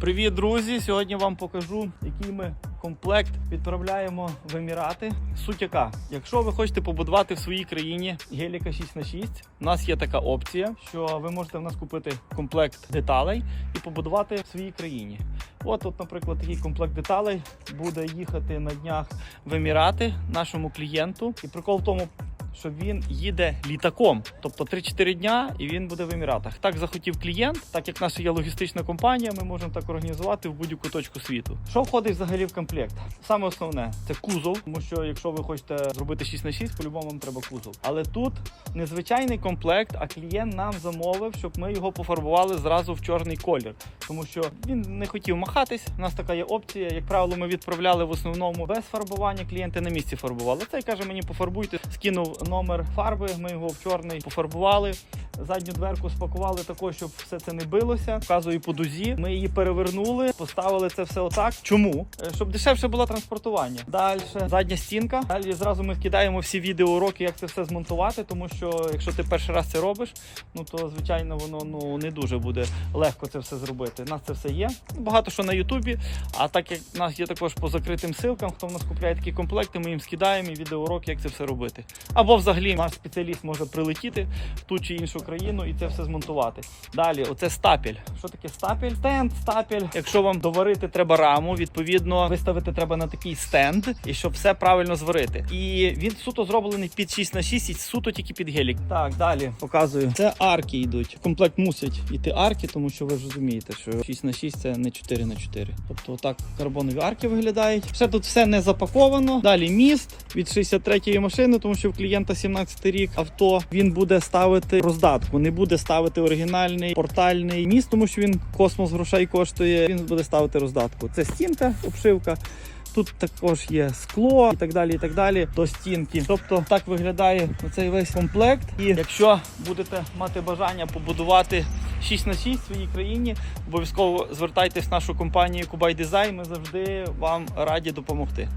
Привіт, друзі! Сьогодні вам покажу, який ми комплект відправляємо в Емірати. Суть яка, якщо ви хочете побудувати в своїй країні геліка 6 на 6 у нас є така опція, що ви можете в нас купити комплект деталей і побудувати в своїй країні. От, от, наприклад, такий комплект деталей буде їхати на днях в Емірати нашому клієнту. І прикол в тому, що він їде літаком, тобто 3-4 дня, і він буде в Еміратах. Так захотів клієнт, так як наша є логістична компанія, ми можемо так організувати в будь-яку точку світу. Що входить взагалі в комплект? Саме основне це кузов, тому що якщо ви хочете зробити 6 на 6, по-любому вам треба кузов. Але тут незвичайний комплект, а клієнт нам замовив, щоб ми його пофарбували зразу в чорний колір, тому що він не хотів махатись. У нас така є опція. Як правило, ми відправляли в основному без фарбування. Клієнти на місці фарбували. Цей каже, мені пофарбуйте, скинув номер фарби. Ми його в чорний пофарбували. Задню дверку спакували також, щоб все це не билося. Вказую по дузі. Ми її перевернули, поставили це все отак. Чому? Е, Щоб дешевше було транспортування. Далі задня стінка. Далі зразу ми вкидаємо всі відеоуроки, як це все змонтувати, тому що якщо ти перший раз це робиш, ну то звичайно воно ну не дуже буде легко це все зробити. У нас це все є. Багато що на Ютубі. А так як в нас є також по закритим ссылкам, хто в нас купляє такі комплекти, ми їм скидаємо і відеоуроки, як це все робити. Або взагалі наш спеціаліст може прилетіти в ту чи іншу країну і це все змонтувати. Далі, оце стапель. Що таке стапель? Стенд, стапель. Якщо вам доварити треба раму, відповідно виставити треба на такий стенд, і щоб все правильно зварити. І він суто зроблений під 6 на 6 і суто тільки під гелік. Так, далі показую. Це арки йдуть. В комплект мусять йти арки, тому що ви ж розумієте, що 6 на 6 це не 4 на 4. Тобто отак карбонові арки виглядають. Все тут все не запаковано. Далі міст від 63-ї машини, тому що в клієнта 17 рік авто він буде ставити роздатку, не буде ставити оригінальний портальний міст, тому що він космос грошей коштує. Він буде ставити роздатку. Це стінка, обшивка. Тут також є скло і так далі, і так далі до стінки. Тобто так виглядає цей весь комплект. І якщо будете мати бажання побудувати 6 на 6 в своїй країні, обов'язково звертайтесь в нашу компанію Кубай Дизайн. Ми завжди вам раді допомогти.